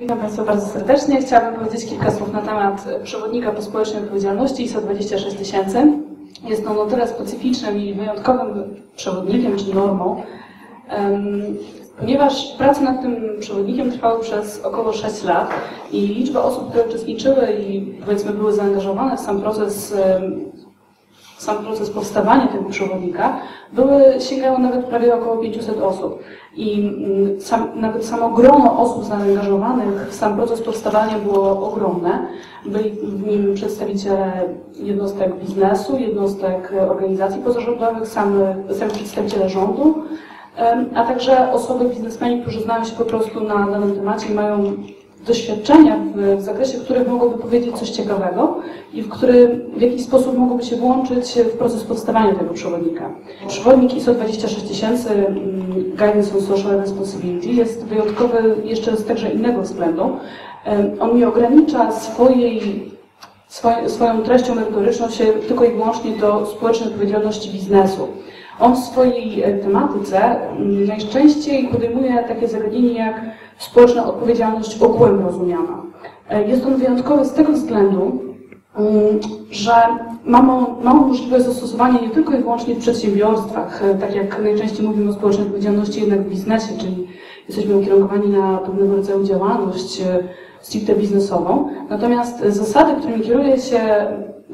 Witam Państwa bardzo serdecznie. Chciałabym powiedzieć kilka słów na temat przewodnika po społecznej odpowiedzialności ISO 26000. Jest on o tyle specyficznym i wyjątkowym przewodnikiem czy normą, ponieważ prace nad tym przewodnikiem trwały przez około 6 lat i liczba osób, które uczestniczyły i powiedzmy były zaangażowane w sam proces sam proces powstawania tego przewodnika, były, sięgało nawet prawie około 500 osób. I mm, sam, nawet samo grono osób zaangażowanych w sam proces powstawania było ogromne. Byli w nim przedstawiciele jednostek biznesu, jednostek organizacji pozarządowych, sami przedstawiciele rządu, a także osoby, biznesmeni, którzy znają się po prostu na danym temacie i mają doświadczenia w, zakresie, których mogłoby powiedzieć coś ciekawego i w który w jakiś sposób mogłoby się włączyć w proces powstawania tego przewodnika. Przewodnik ISO 26000 mm, Guidance on Social Responsibility jest wyjątkowy jeszcze z także innego względu. On nie ogranicza swojej swoją treścią merytoryczną się tylko i wyłącznie do społecznej odpowiedzialności biznesu. On w swojej e, tematyce mm, najczęściej podejmuje takie zagadnienie jak społeczna odpowiedzialność ogółem rozumiana. E, jest on wyjątkowy z tego względu, mm, że mamy, mamy możliwość zastosowania nie tylko i wyłącznie w przedsiębiorstwach, e, tak jak najczęściej mówimy o społecznej odpowiedzialności jednak w biznesie, czyli jesteśmy ukierunkowani na pewnego rodzaju działalność stricte biznesową. Natomiast zasady, którymi kieruje się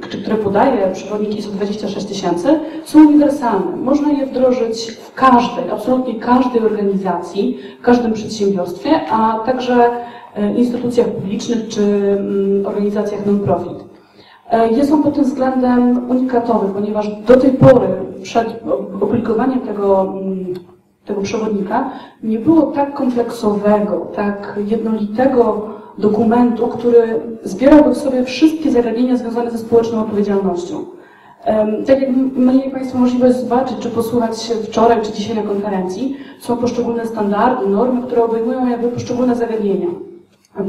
które podaje przewodnik ISO 26000, są uniwersalne. Można je wdrożyć w każdej, absolutnie każdej organizacji, w każdym przedsiębiorstwie, a także e, instytucjach publicznych czy mm, organizacjach non-profit. E, jest on pod tym względem unikatowy, ponieważ do tej pory przed opublikowaniem tego, mm, tego przewodnika nie było tak kompleksowego, tak jednolitego dokumentu, który zbierałby w sobie wszystkie zagadnienia związane ze społeczną odpowiedzialnością. Tak jak mieli Państwo możliwość zobaczyć, czy posłuchać wczoraj, czy dzisiaj na konferencji, są poszczególne standardy, normy, które obejmują jakby poszczególne zagadnienia.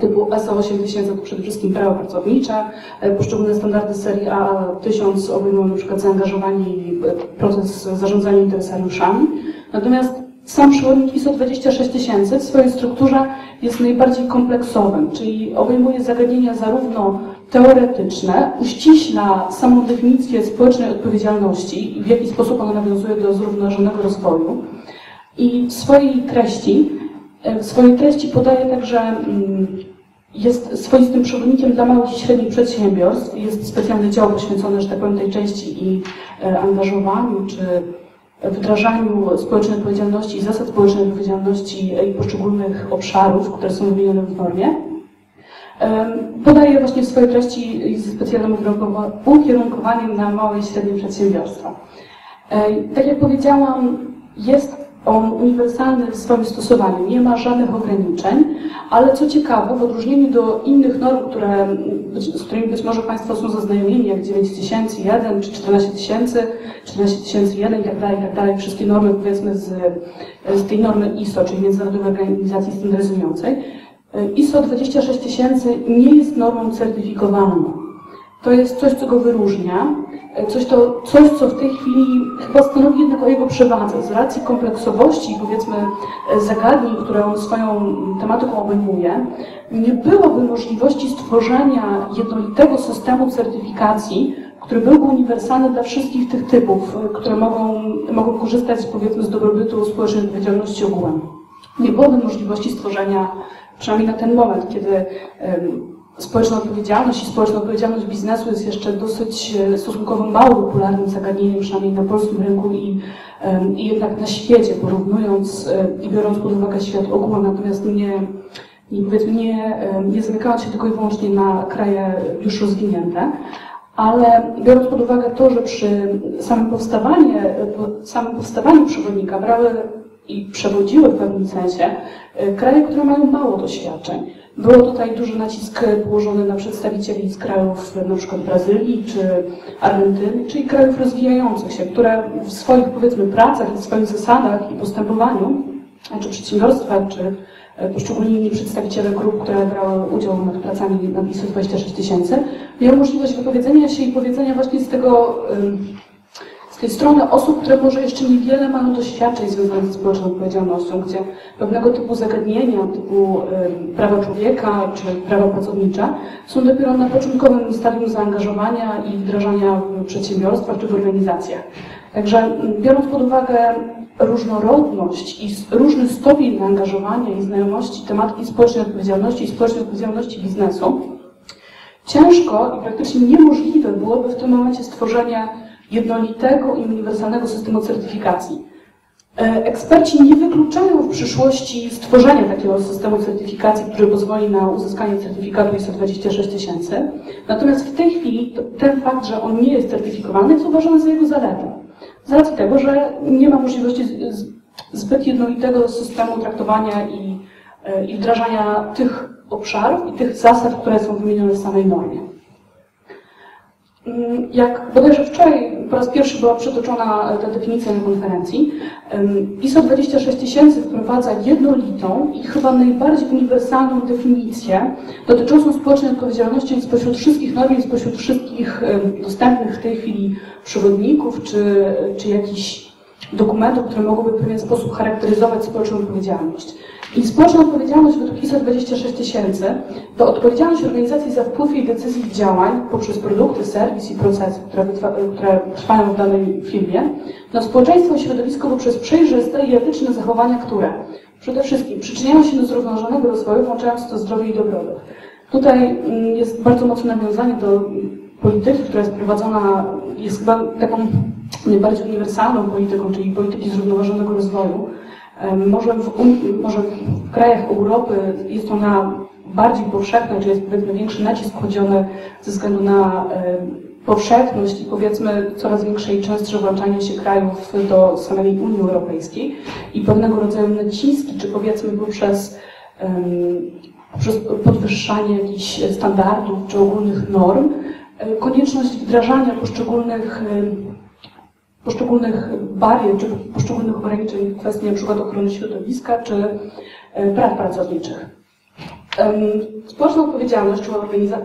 Typu SO 8000 to przede wszystkim prawo pracownicze, e, poszczególne standardy serii A1000 obejmują przykład zaangażowanie i e, proces zarządzania interesariuszami. Natomiast sam przewodnik ISO 26000 w swojej strukturze jest najbardziej kompleksowym, czyli obejmuje zagadnienia zarówno teoretyczne, uściśla samą definicję społecznej odpowiedzialności i w jaki sposób ona nawiązuje do zrównoważonego rozwoju. I w swojej treści, e, w swojej treści podaje także, mm, jest swoistym przewodnikiem dla małych i średnich przedsiębiorstw. Jest specjalny dział poświęcony, że tak powiem, tej części i e, angażowaniu czy wdrażaniu społecznej odpowiedzialności i zasad społecznej odpowiedzialności poszczególnych obszarów, które są wymienione w normie. Podaje właśnie w swojej treści ze specjalnym ukierunkowaniem na małe i średnie przedsiębiorstwa. Tak jak powiedziałam, jest on uniwersalny w swoim stosowaniu, nie ma żadnych ograniczeń, ale co ciekawe, w odróżnieniu do innych norm, które, z którymi być może Państwo są zaznajomieni, jak 9001 czy 14000, 14001 i tak dalej, i tak dalej, wszystkie normy powiedzmy z, z tej normy ISO, czyli Międzynarodowej Organizacji Standaryzującej, ISO 26000 nie jest normą certyfikowaną. To jest coś, co go wyróżnia, coś, to, coś, co w tej chwili chyba stanowi jednak o jego przewadze. Z racji kompleksowości, powiedzmy, zagadnień, które on swoją tematyką obejmuje, nie byłoby możliwości stworzenia jednolitego systemu certyfikacji, który byłby uniwersalny dla wszystkich tych typów, które mogą, mogą korzystać, powiedzmy, z dobrobytu społecznej odpowiedzialności ogółem. Nie byłoby możliwości stworzenia, przynajmniej na ten moment, kiedy społeczna odpowiedzialność i społeczna odpowiedzialność biznesu jest jeszcze dosyć e, stosunkowo mało popularnym zagadnieniem, przynajmniej na polskim rynku i, i jednak na świecie, porównując e, i biorąc pod uwagę świat ogółem, natomiast nie, nie, powiedzmy, nie, nie zamykając się tylko i wyłącznie na kraje już rozwinięte. Ale biorąc pod uwagę to, że przy samym powstawaniu, samym powstawaniu przewodnika brały i przewodziły w pewnym sensie e, kraje, które mają mało doświadczeń. Było tutaj duży nacisk położony na przedstawicieli z krajów na przykład Brazylii czy Argentyny, czyli krajów rozwijających się, które w swoich powiedzmy pracach i swoich zasadach i postępowaniu, czy przedsiębiorstwa, czy e, poszczególni przedstawiciele grup, które brały udział nad pracami nad ISO 26000, miały możliwość wypowiedzenia się i powiedzenia właśnie z tego tej strony osób, które może jeszcze niewiele mają doświadczeń związanych ze społeczną odpowiedzialnością, gdzie pewnego typu zagadnienia, typu prawa człowieka czy prawa pracownicze są dopiero na początkowym stadium zaangażowania i wdrażania w przedsiębiorstwach czy w organizacjach. Także biorąc pod uwagę różnorodność i różny stopień zaangażowania i znajomości tematyki społecznej odpowiedzialności i społecznej odpowiedzialności biznesu, ciężko i praktycznie niemożliwe byłoby w tym momencie stworzenie jednolitego i uniwersalnego systemu certyfikacji. E, eksperci nie wykluczają w przyszłości stworzenia takiego systemu certyfikacji, który pozwoli na uzyskanie certyfikatu ISO 26000. Natomiast w tej chwili ten fakt, że on nie jest certyfikowany, jest uważany za jego zaletę. Z racji tego, że nie ma możliwości zbyt jednolitego systemu traktowania i, e, i wdrażania tych obszarów i tych zasad, które są wymienione w samej normie. Mm, jak bodajże wczoraj po raz pierwszy była przytoczona ta definicja na konferencji, ISO 26000 wprowadza jednolitą i chyba najbardziej uniwersalną definicję dotyczącą społecznej odpowiedzialności spośród wszystkich norm i spośród wszystkich dostępnych w tej chwili przewodników czy, czy jakichś dokumentów, które mogłyby w pewien sposób charakteryzować społeczną odpowiedzialność. I społeczna odpowiedzialność według ISO 26000 to odpowiedzialność organizacji za wpływ jej decyzji i działań poprzez produkty, serwis i procesy, które, które trwają w danej firmie, na społeczeństwo i środowisko poprzez przejrzyste i etyczne zachowania, które przede wszystkim przyczyniają się do zrównoważonego rozwoju, włączając to zdrowie i dobrobyt. Tutaj mm, jest bardzo mocne nawiązanie do polityki, która jest prowadzona, jest chyba taką najbardziej uniwersalną polityką, czyli polityki zrównoważonego rozwoju, może w, może w krajach Europy jest ona bardziej powszechna, czy jest powiedzmy większy nacisk kładziony ze względu na powszechność i powiedzmy coraz większe i częstsze włączanie się krajów do samej Unii Europejskiej i pewnego rodzaju naciski, czy powiedzmy poprzez, poprzez podwyższanie jakichś standardów czy ogólnych norm, konieczność wdrażania poszczególnych poszczególnych barier czy poszczególnych ograniczeń w kwestii np. ochrony środowiska czy e, praw pracowniczych. Społeczna odpowiedzialność czy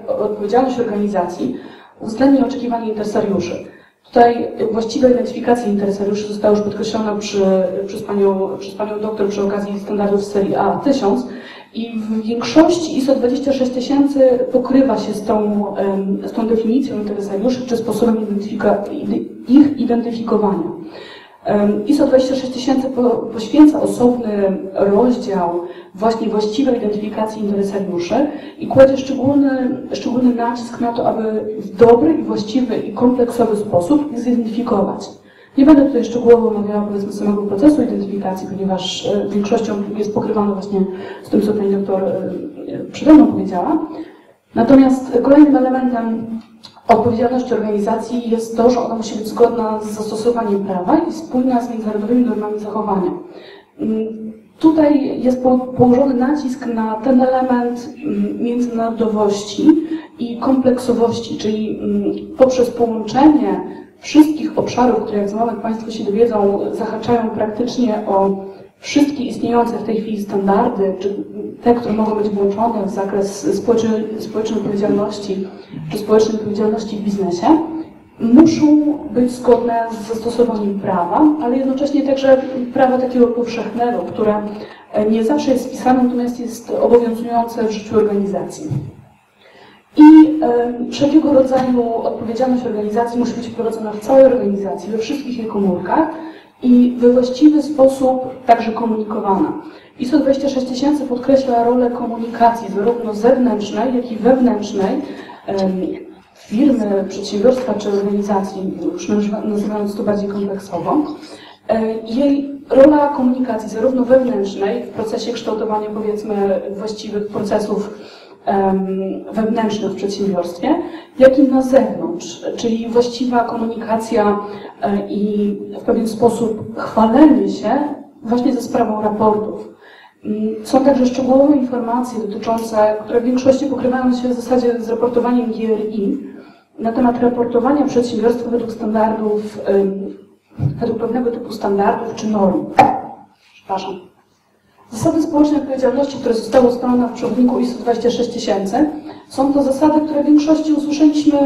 odpowiedzialność organizacji uwzględnia oczekiwania interesariuszy. Tutaj właściwa identyfikacja interesariuszy została już podkreślona przy, przez, panią, przez panią doktor przy okazji standardów serii A1000 i w większości ISO 26000 pokrywa się z tą, z tą definicją interesariuszy czy sposobem ich identyfikowania. ISO 26000 poświęca osobny rozdział właśnie właściwej identyfikacji interesariuszy i kładzie szczególny, szczególny nacisk na to, aby w dobry i właściwy i kompleksowy sposób ich zidentyfikować. Nie będę tutaj szczegółowo omawiała powiedzmy samego procesu identyfikacji, ponieważ e, większością jest pokrywany właśnie z tym, co pani doktor e, przede mną powiedziała. Natomiast kolejnym elementem odpowiedzialności organizacji jest to, że ona musi być zgodna z zastosowaniem prawa i spójna z międzynarodowymi normami zachowania. Mm, tutaj jest położony nacisk na ten element mm, międzynarodowości i kompleksowości, czyli mm, poprzez połączenie wszystkich obszarów, które jak moment Państwo się dowiedzą, zahaczają praktycznie o wszystkie istniejące w tej chwili standardy, czy te, które mogą być włączone w zakres społecznej, społecznej odpowiedzialności, czy społecznej odpowiedzialności w biznesie, muszą być zgodne z zastosowaniem prawa, ale jednocześnie także prawa takiego powszechnego, które nie zawsze jest spisane, natomiast jest obowiązujące w życiu organizacji. I y, wszelkiego rodzaju odpowiedzialność organizacji musi być prowadzona w całej organizacji, we wszystkich jej komórkach i we właściwy sposób także komunikowana. ISO 26000 podkreśla rolę komunikacji zarówno zewnętrznej, jak i wewnętrznej firmy, przedsiębiorstwa czy organizacji, już nazywając to bardziej kompleksowo. Jej rola komunikacji zarówno wewnętrznej w procesie kształtowania powiedzmy właściwych procesów wewnętrznych w przedsiębiorstwie, jak i na zewnątrz, czyli właściwa komunikacja e, i w pewien sposób chwalenie się właśnie ze sprawą raportów. Mm, są także szczegółowe informacje dotyczące, które w większości pokrywają się w zasadzie z raportowaniem GRI na temat raportowania przedsiębiorstwa według standardów, według pewnego typu standardów czy norm. Przepraszam. Zasady społecznej odpowiedzialności, które zostały ustalone w przewodniku ISO 26000, są to zasady, które w większości usłyszeliśmy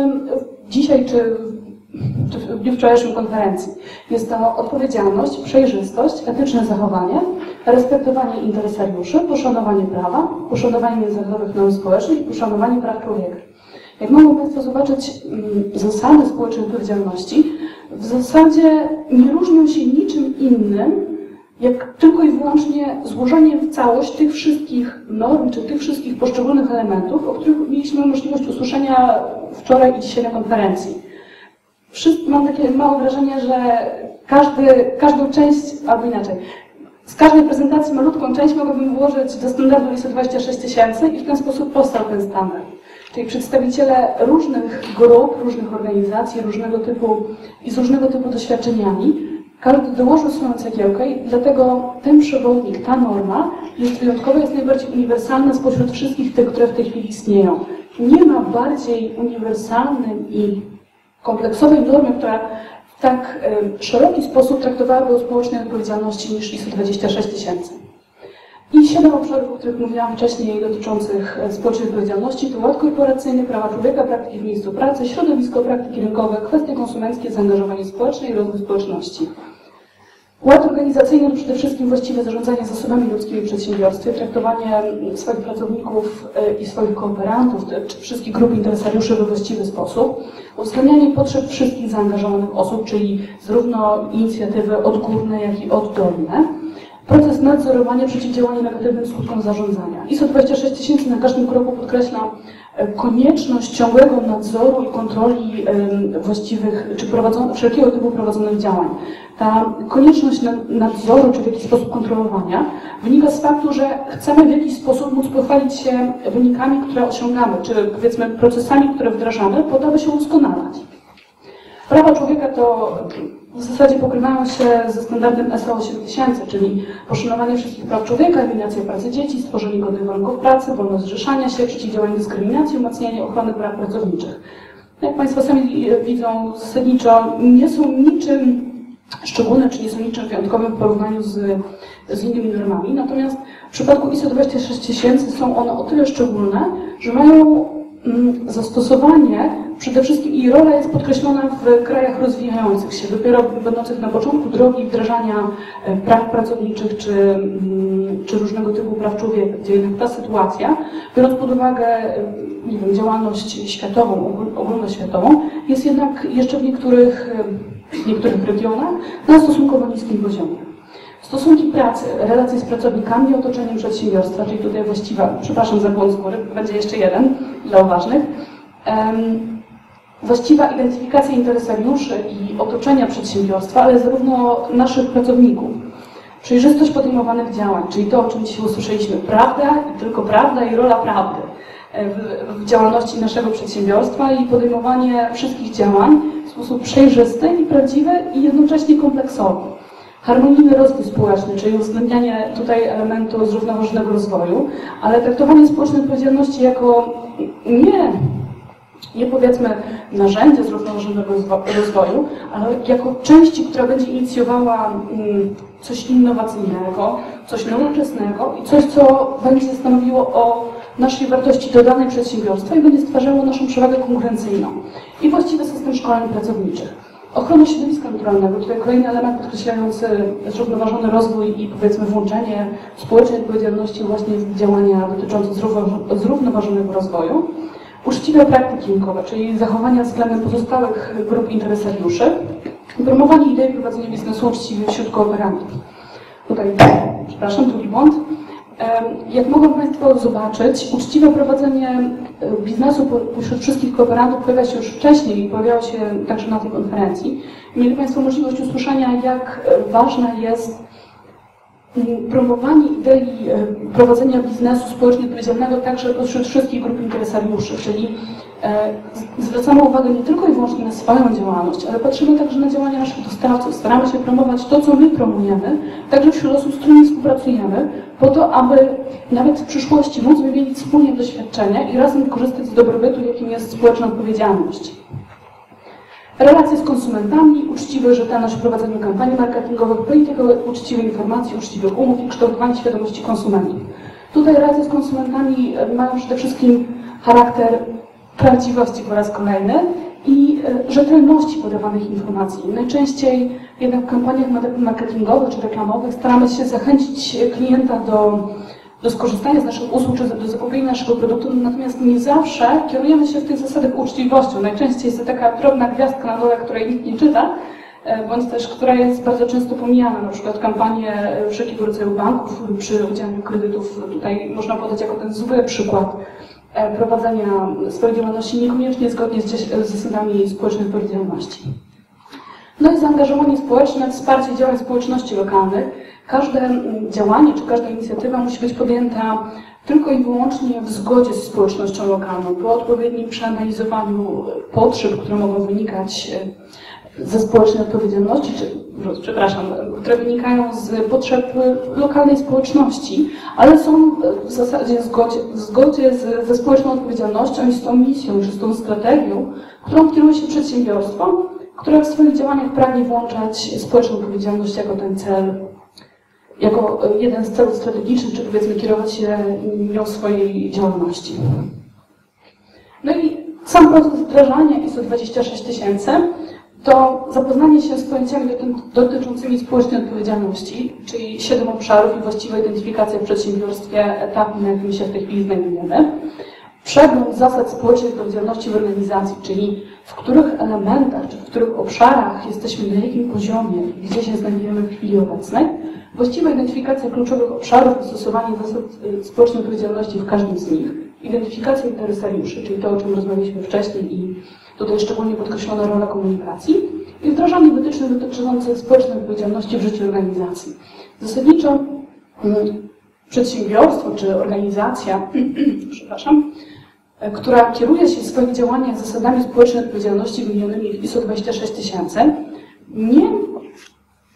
dzisiaj czy w dniu wczorajszym konferencji. Jest to odpowiedzialność, przejrzystość, etyczne zachowanie, respektowanie interesariuszy, poszanowanie prawa, poszanowanie międzynarodowych norm społecznych i poszanowanie praw człowieka. Jak mogą Państwo zobaczyć, mm, zasady społecznej odpowiedzialności w zasadzie nie różnią się niczym innym, jak tylko i wyłącznie złożenie w całość tych wszystkich norm, czy tych wszystkich poszczególnych elementów, o których mieliśmy możliwość usłyszenia wczoraj i dzisiaj na konferencji. Mam takie małe wrażenie, że każdy, każdą część, albo inaczej, z każdej prezentacji malutką część mogłabym włożyć do standardu ISO 26 tysięcy i w ten sposób powstał ten standard. Czyli przedstawiciele różnych grup, różnych organizacji, różnego typu i z różnego typu doświadczeniami, każdy dołożył swoją cegiełkę i dlatego ten przewodnik, ta norma jest wyjątkowa, jest najbardziej uniwersalna spośród wszystkich tych, które w tej chwili istnieją. Nie ma bardziej uniwersalnym i kompleksowej normy, która w tak szeroki sposób traktowałaby o społecznej odpowiedzialności niż ISO 26 tysięcy. I siedem obszarów, o których mówiłam wcześniej, dotyczących e, społecznej odpowiedzialności, to ład korporacyjny, prawa człowieka, praktyki w miejscu pracy, środowisko, praktyki rynkowe, kwestie konsumenckie, zaangażowanie społeczne i rozwój społeczności. Ład organizacyjny to przede wszystkim właściwe zarządzanie zasobami ludzkimi w przedsiębiorstwie, traktowanie swoich pracowników e, i swoich kooperantów, czy wszystkich grup interesariuszy we właściwy sposób, uwzględnianie potrzeb wszystkich zaangażowanych osób, czyli zarówno inicjatywy odgórne, jak i oddolne, proces nadzorowania, przeciwdziałania negatywnym skutkom zarządzania. ISO 26000 na każdym kroku podkreśla e, konieczność ciągłego nadzoru i kontroli właściwych, czy wszelkiego typu prowadzonych działań. Ta konieczność nadzoru, czy w jakiś sposób kontrolowania, wynika z faktu, że chcemy w jakiś sposób móc pochwalić się wynikami, które osiągamy, czy powiedzmy procesami, które wdrażamy, po to, aby się udoskonalać. Prawa człowieka to w zasadzie pokrywają się ze standardem SO 8000, czyli poszanowanie wszystkich praw człowieka, eliminacja pracy dzieci, stworzenie godnych warunków pracy, wolność zrzeszania się, przeciwdziałanie dyskryminacji, umacnianie ochrony praw pracowniczych. Jak Państwo sami widzą, zasadniczo nie są niczym szczególne, czy nie są niczym wyjątkowym w porównaniu z, z innymi normami. Natomiast w przypadku ISO 26000 są one o tyle szczególne, że mają zastosowanie przede wszystkim i rola jest podkreślona w krajach rozwijających się, dopiero będących na początku drogi wdrażania e, praw pracowniczych czy, mm, czy różnego typu praw człowieka, gdzie jednak ta sytuacja, biorąc pod uwagę e, nie wiem, działalność światową, ogólnoświatową, jest jednak jeszcze w niektórych, e, w niektórych regionach na stosunkowo niskim poziomie. Stosunki pracy, relacje z pracownikami i otoczeniem przedsiębiorstwa, czyli tutaj właściwa, przepraszam za błąd z góry, będzie jeszcze jeden dla uważnych, właściwa identyfikacja interesariuszy i otoczenia przedsiębiorstwa, ale zarówno naszych pracowników. Przejrzystość podejmowanych działań, czyli to, o czym dzisiaj usłyszeliśmy, prawda i tylko prawda i rola prawdy w, w działalności naszego przedsiębiorstwa i podejmowanie wszystkich działań w sposób przejrzysty i prawdziwy i jednocześnie kompleksowy. Harmonijny rozwój społeczny, czyli uwzględnianie tutaj elementu zrównoważonego rozwoju, ale traktowanie społecznej odpowiedzialności jako nie nie powiedzmy narzędzie zrównoważonego rozwoju, ale jako części, która będzie inicjowała mm, coś innowacyjnego, coś nowoczesnego i coś, co będzie stanowiło o naszej wartości dodanej przedsiębiorstwa i będzie stwarzało naszą przewagę konkurencyjną. I właściwy system szkoleń pracowniczych. Ochrona środowiska naturalnego, tutaj kolejny element podkreślający zrównoważony rozwój i powiedzmy włączenie społecznej odpowiedzialności właśnie w działania dotyczące zrównoważonego rozwoju. Uczciwe praktyki rynkowe, czyli zachowania względem pozostałych grup interesariuszy, promowanie idei prowadzenia biznesu uczciwie wśród kooperantów. Tutaj, przepraszam, drugi błąd. Jak mogą Państwo zobaczyć, uczciwe prowadzenie e, biznesu pośród wszystkich kooperantów pojawia się już wcześniej i pojawiało się także na tej konferencji. Mieli Państwo możliwość usłyszenia, jak ważna jest promowanie idei e, prowadzenia biznesu społecznie odpowiedzialnego także pośród wszystkich grup interesariuszy, czyli e, zwracamy uwagę nie tylko i wyłącznie na swoją działalność, ale patrzymy także na działania naszych dostawców. Staramy się promować to, co my promujemy, także wśród osób, z którymi współpracujemy, po to, aby nawet w przyszłości móc wymienić wspólnie doświadczenia i razem korzystać z dobrobytu, jakim jest społeczna odpowiedzialność. Relacje z konsumentami, uczciwe rzetelność w prowadzeniu kampanii marketingowych, polityka uczciwej informacji, uczciwych umów i kształtowanie świadomości konsumentów. Tutaj relacje z konsumentami e, mają przede wszystkim charakter prawdziwości po raz kolejny i e, rzetelności podawanych informacji. Najczęściej jednak w kampaniach marketingowych czy reklamowych staramy się zachęcić klienta do, do skorzystania z naszych usług czy do zakupienia naszego produktu, natomiast nie zawsze kierujemy się w tych zasadach uczciwością. Najczęściej jest to taka drobna gwiazdka na dole, której nikt nie czyta, e, bądź też, która jest bardzo często pomijana, na przykład kampanie wszelkiego rodzaju banków przy udzielaniu kredytów. Tutaj można podać jako ten zły przykład prowadzenia swojej działalności niekoniecznie zgodnie z zasadami społecznej odpowiedzialności. No i zaangażowanie społeczne, wsparcie działań społeczności lokalnych. Każde działanie czy każda inicjatywa musi być podjęta tylko i wyłącznie w zgodzie z społecznością lokalną, po odpowiednim przeanalizowaniu potrzeb, które mogą wynikać e, ze społecznej odpowiedzialności, czy, przepraszam, które wynikają z potrzeb lokalnej społeczności, ale są w zasadzie w zgodzie, w zgodzie z, ze społeczną odpowiedzialnością i z tą misją, czy z tą strategią, którą kieruje się przedsiębiorstwo, które w swoich działaniach pragnie włączać społeczną odpowiedzialność jako ten cel, jako jeden z celów strategicznych, czy powiedzmy kierować się nią swojej działalności. No i sam proces wdrażania ISO 26000 to zapoznanie się z pojęciami dotyczącymi społecznej odpowiedzialności, czyli siedem obszarów i właściwa identyfikacja w przedsiębiorstwie etapu, na jakim się w tej chwili znajdujemy. Przegląd zasad społecznej odpowiedzialności w organizacji, czyli w których elementach czy w których obszarach jesteśmy, na jakim poziomie, gdzie się znajdujemy w chwili obecnej. Właściwa identyfikacja kluczowych obszarów i stosowanie zasad y, społecznej odpowiedzialności w każdym z nich. Identyfikacja interesariuszy, czyli to, o czym rozmawialiśmy wcześniej i Tutaj szczególnie podkreślona rola komunikacji i wdrażanie wytycznych dotyczących społecznej odpowiedzialności w życiu organizacji. Zasadniczo mm, przedsiębiorstwo czy organizacja, przepraszam, e, która kieruje się w swoich działaniach zasadami społecznej odpowiedzialności wymienionymi w ISO 26000, nie,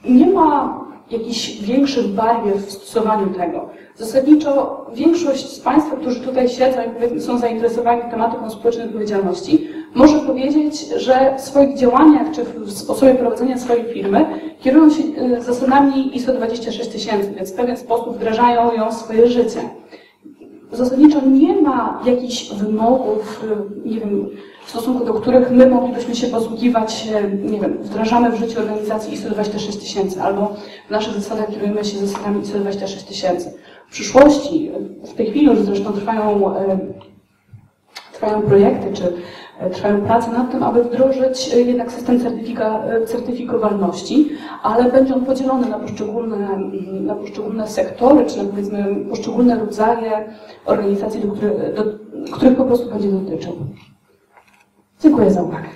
nie ma jakichś większych barier w stosowaniu tego. Zasadniczo większość z Państwa, którzy tutaj siedzą i są zainteresowani tematyką społecznej odpowiedzialności, może powiedzieć, że w swoich działaniach czy w sposobie prowadzenia swojej firmy kierują się y, zasadami ISO 26000, więc w pewien sposób wdrażają ją w swoje życie. Zasadniczo nie ma jakichś wymogów, y, nie wiem, w stosunku do których my moglibyśmy się posługiwać, y, nie wiem, wdrażamy w życiu organizacji ISO 26000 albo w naszych zasadach kierujemy się zasadami ISO 26000. W przyszłości, w tej chwili już zresztą trwają, trwają projekty czy trwają prace nad tym, aby wdrożyć e, jednak system e, certyfikowalności, ale będzie on podzielony na poszczególne, na poszczególne sektory, czy na powiedzmy poszczególne rodzaje organizacji, do których, do których po prostu będzie dotyczył. Dziękuję za uwagę.